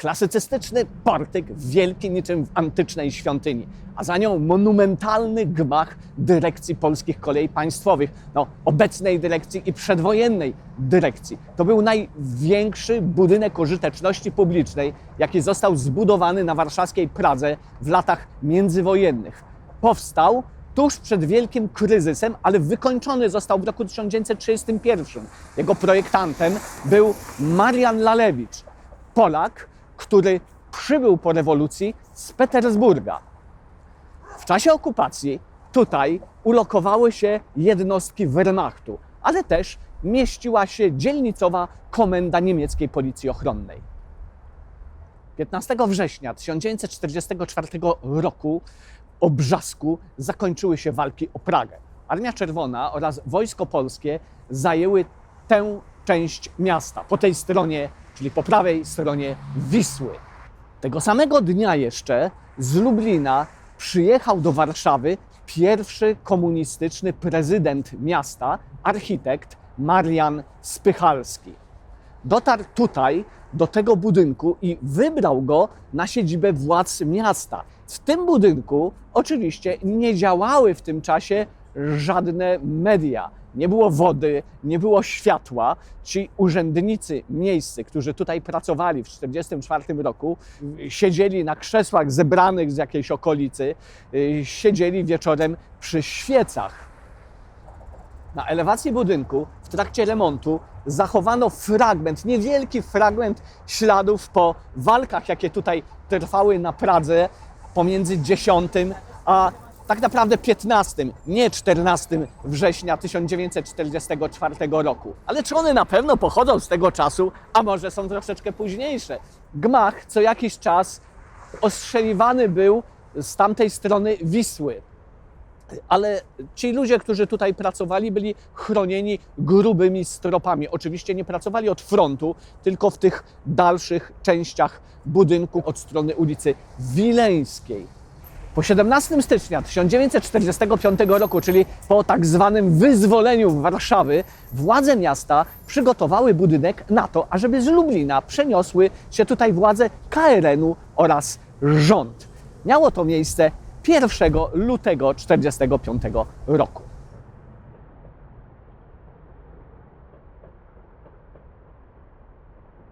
Klasycystyczny portyk, wielki niczym w antycznej świątyni, a za nią monumentalny gmach dyrekcji polskich kolei państwowych, no, obecnej dyrekcji i przedwojennej dyrekcji. To był największy budynek użyteczności publicznej, jaki został zbudowany na warszawskiej Pradze w latach międzywojennych. Powstał tuż przed wielkim kryzysem, ale wykończony został w roku 1931. Jego projektantem był Marian Lalewicz, Polak, który przybył po rewolucji z Petersburga. W czasie okupacji tutaj ulokowały się jednostki Wehrmachtu, ale też mieściła się dzielnicowa komenda niemieckiej policji ochronnej. 15 września 1944 roku o Brzasku zakończyły się walki o Pragę. Armia Czerwona oraz Wojsko Polskie zajęły tę część miasta po tej stronie, czyli po prawej stronie Wisły. Tego samego dnia jeszcze z Lublina przyjechał do Warszawy pierwszy komunistyczny prezydent miasta, architekt Marian Spychalski dotarł tutaj, do tego budynku i wybrał go na siedzibę władz miasta. W tym budynku oczywiście nie działały w tym czasie żadne media. Nie było wody, nie było światła. Ci urzędnicy miejscy, którzy tutaj pracowali w 1944 roku, siedzieli na krzesłach zebranych z jakiejś okolicy, y, siedzieli wieczorem przy świecach. Na elewacji budynku w trakcie remontu zachowano fragment, niewielki fragment śladów po walkach, jakie tutaj trwały na Pradze pomiędzy 10 a tak naprawdę 15, nie 14 września 1944 roku. Ale czy one na pewno pochodzą z tego czasu, a może są troszeczkę późniejsze? Gmach co jakiś czas ostrzeliwany był z tamtej strony Wisły ale ci ludzie, którzy tutaj pracowali, byli chronieni grubymi stropami. Oczywiście nie pracowali od frontu, tylko w tych dalszych częściach budynku od strony ulicy Wileńskiej. Po 17 stycznia 1945 roku, czyli po tak zwanym wyzwoleniu Warszawy, władze miasta przygotowały budynek na to, ażeby z Lublina przeniosły się tutaj władze KRN-u oraz rząd. Miało to miejsce 1 lutego 1945 roku.